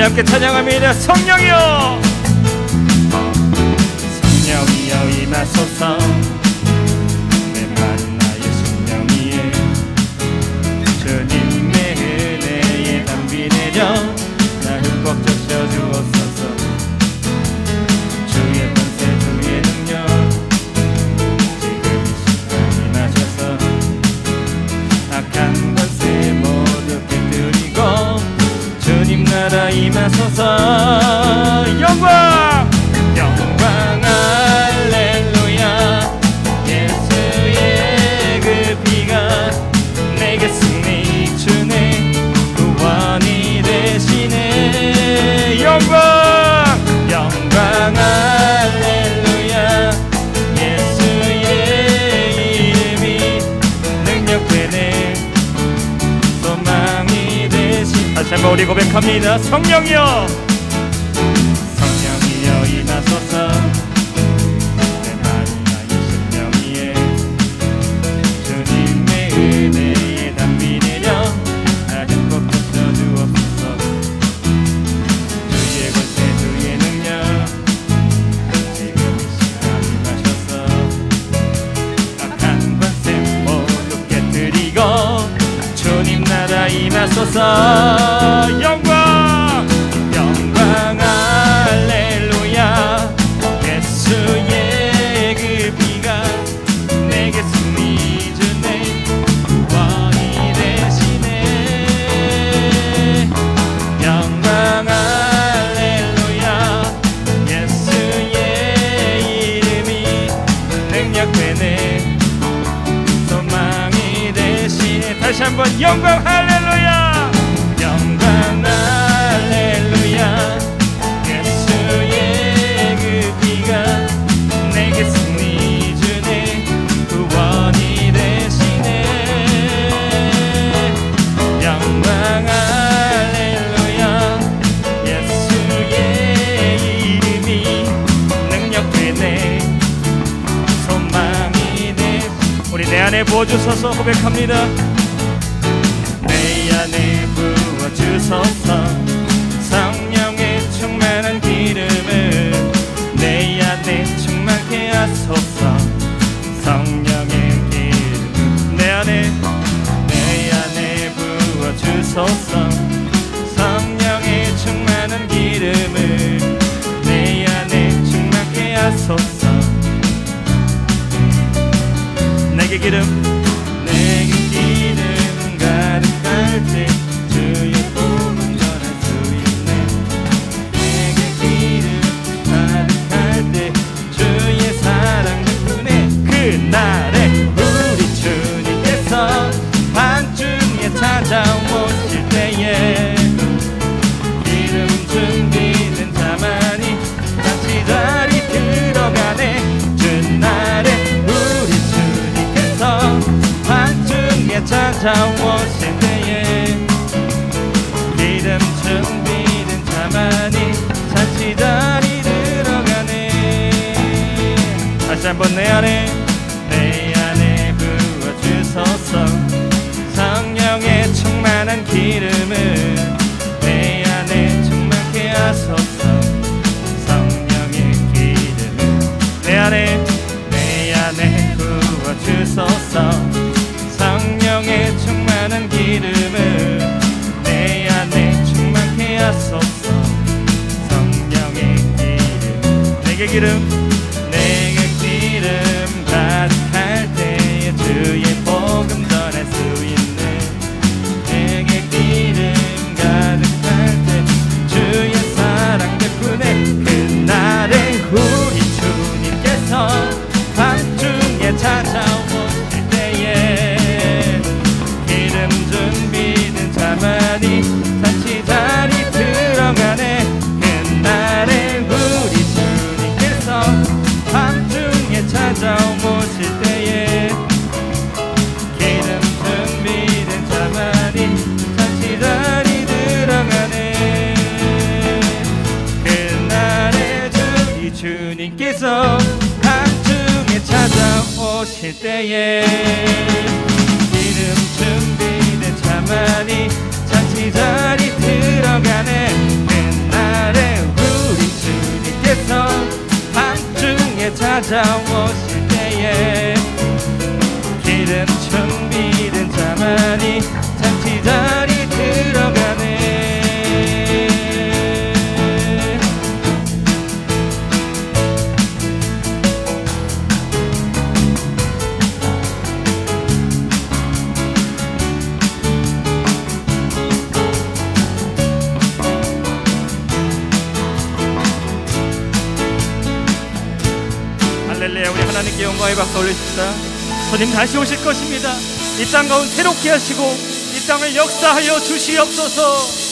우리 함께 찬양합니다 성령이여. 성령이여 임하소서. 今注 다시 한번 우리 고백합니다. 성령이여. 성령이여 이나소서 주옵소서 영광 영광 할렐루야. 예수의 그 피가 내게 승리 주네. 왕이 대신에 영광 할렐루야. 예수의 이름이 능력 되네. 소망이 대신에 다시 한번 영광 할렐루야. 부어주소서 고백합니다. 내 안에 부어주소서. 성령의 충만한 기름을 내 안에 충만케 하소서. 성령의 기름 내 안에 내 안에 부어주소서. pick it. 무서워질 에 믿음 준비는 가만히 잠시 다리 들어가네. 다시 한번 내 안에 내 안에 부어주소서. 성령의 충만한 길을 거룩한 기름을 내 안에 충만케 하소서. 성령의 기름 내게 기름. 오실 때에 기름 준비된 자만이 잔치 자리 들어가네. 옛날에 우리 주님께서 밤중에 찾아오실 때에 기름 준비된 자만이 잔치 자리 영광의 박수 올리십시다. 주님 다시 오실 것입니다. 이 땅 가운데 새롭게 하시고 이 땅을 역사하여 주시옵소서